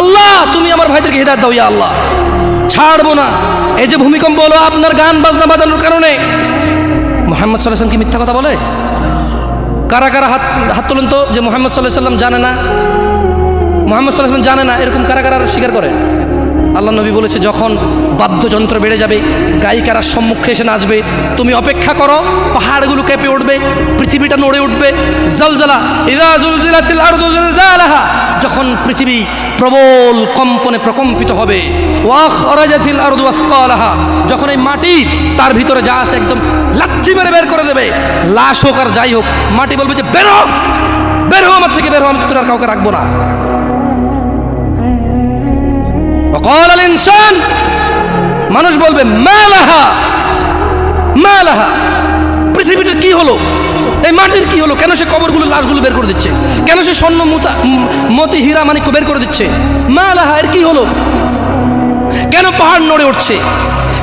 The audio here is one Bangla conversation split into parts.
আল্লাহ, তুমি আমার ভাইদেরকে হেদায়ত দাও, ইয়া আল্লাহ। ছাড়বো না। এই যে ভূমিকম্প হলো, আপনার গান, বাজনা বাজানোর কারণে। মোহাম্মদ সাল্লাহ কি মিথ্যা কথা বলে? কারা কারা হাত হাত তোলেন তো, যে মোহাম্মদ সাল্লাহ সাল্লাম জানে না? মোহাম্মদ সাল্লাহ সাল্লাম জানে না, এরকম কারা কারা স্বীকার করে? আল্লাহ নবী বলেছে, যখন বাদ্যযন্ত্র বেড়ে যাবে, গায়িকারা সম্মুখে এসে নাচবে, তুমি অপেক্ষা করো, পাহাড়গুলো কেঁপে উঠবে, পৃথিবীটা নড়ে উঠবে, জলজলা যখন পৃথিবী প্রবল কম্পনে প্রকম্পিত হবে আসকালাহা, যখন এই মাটি তার ভিতরে যা আছে একদম লাথি মেরে বের করে দেবে, লাশ হোক আর যাই হোক, মাটি বলবে যে, বেরো বের হো আমার থেকে, বের হো আমি তোর আর কাউকে রাখব না। অকল আল মানুষ বলবে মালাহা মালাহা পৃথিবীটার কি হলো? এই মাটির কি হলো? কেন সে কবরগুলো, লাশগুলো বের করে দিচ্ছে? কেন সে স্বর্ণ মুতা মতি হীরা মানিক্য বের করে দিচ্ছে? মালাহা এর কি হলো? কেন পাহাড় নড়ে উঠছে?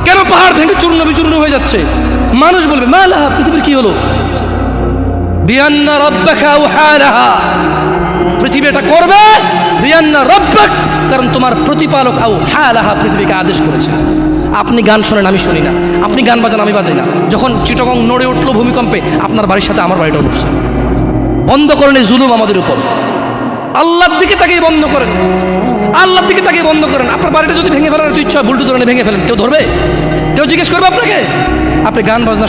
কেন পাহাড় ভেঙে চূর্ণ বিচূর্ণ হয়ে যাচ্ছে? মানুষ বলবে মালাহা পৃথিবীর কি হলো? বিয়ান্না রব্বাখা উহালাহা পৃথিবী এটা করবে? কারণ তোমার প্রতিপালক আউ হালাহা পৃথিবীকে আদেশ করেছে। আপনি গান শোনেন, আমি শুনি না। আপনি গান বাজান, আমি বাজাই না। যখন চিটগং নড়ে উঠল ভূমিকম্পে, আপনার বাড়ির সাথে আমার বাড়িটাও উঠছে বন্ধ করেন এই জুলুম আমাদের উপর। আল্লাহর দিকে তাকিয়ে বন্ধ করেন। আল্লাহর দিকে তাকে বন্ধ করেন। আপনার বাড়িটা যদি ভেঙে ফেলার ইচ্ছা হয় এনে ভেঙে ফেলেন। কেউ ধরবে? কেউ জিজ্ঞেস করবে আপনাকে? আপনি গান বাজনা